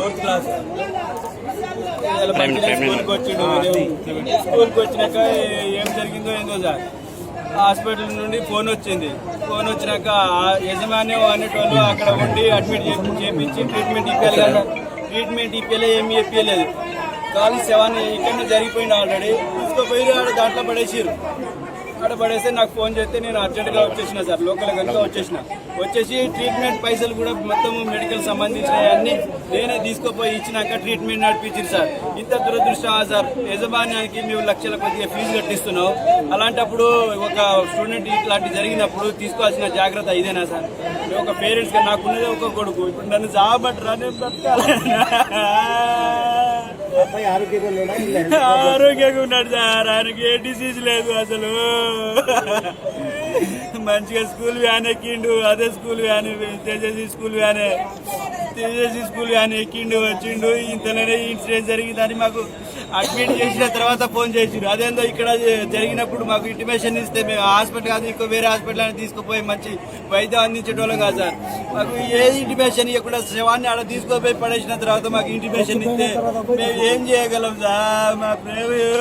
Fourth class స్కూల్కి వచ్చిండు ఉదయం. స్కూల్కి వచ్చినాక ఏం జరిగిందో ఏందో సార్ హాస్పిటల్ నుండి ఫోన్ వచ్చింది. ఫోన్ వచ్చినాక యజమాని అనేటోళ్ళు అక్కడ ఉండి అడ్మిట్ చేసి చేపించి ట్రీట్మెంట్ ఇప్పాలి కదా. ట్రీట్మెంట్ ఇప్పలే ఏమి ఇప్పలేదు కాలు సెవెన్ ఇక్కడనే జరిగిపోయింది ఆల్రెడీ. తీసుకుపోయి ఆడ దాంట్లో పడేసిరు అక్కడ పడేస్తే నాకు ఫోన్ చేస్తే నేను అర్జెంటుగా వచ్చేసిన సార్. లోకల్ కనుక వచ్చేసిన. వచ్చేసి ట్రీట్మెంట్ పైసలు కూడా మొత్తం మెడికల్ సంబంధించినవి అన్ని నేనే తీసుకుపోయి ఇచ్చినాక ట్రీట్మెంట్ నడిపించారు సార్. ఇంత దురదృష్టం సార్. యజమాన్యానికి మేము లక్షల కొద్దిగా ఫీజు కట్టిస్తున్నావు. అలాంటప్పుడు ఒక స్టూడెంట్ ఇట్లాంటి జరిగినప్పుడు తీసుకోవాల్సిన జాగ్రత్త ఇదేనా సార్? ఒక పేరెంట్స్గా నాకున్నదే ఒక కొడుకు. ఇప్పుడు నన్ను జాబట్రా నేను బ్రతకాలి. ఆరోగ్యంగా ఉన్నాడు సార్. ఆయనకి ఏ డిసీజ్ లేదు అసలు. మంచిగా స్కూల్ వ్యాన్ ఎక్కిండు. అదే స్కూల్ వ్యాన్ తేజస్వి స్కూల్ వ్యానే. తేజస్వి స్కూల్ వ్యాన్ ఎక్కిండు వచ్చిండు. ఇంతలోనే ఇన్సిడెంట్ జరిగిందని మాకు అడ్మిట్ చేసిన తర్వాత ఫోన్ చేసిండ్రు అదేందో ఇక్కడ జరిగినప్పుడు మాకు ఇంటిమేషన్ ఇస్తే మేము హాస్పిటల్ కాదు ఇంకో వేరే హాస్పిటల్ అని తీసుకుపోయి మంచి వైద్యం అందించేటోళ్ళం కాదు సార్. మాకు ఏ ఇంటిమేషన్ ఇవ్వకుండా శవాన్ని ఆడ తీసుకుపోయి పడేసిన తర్వాత మాకు ఇంటిమేషన్ ఇస్తే మేము ఏం చేయగలం సార్? మా ప్రేమ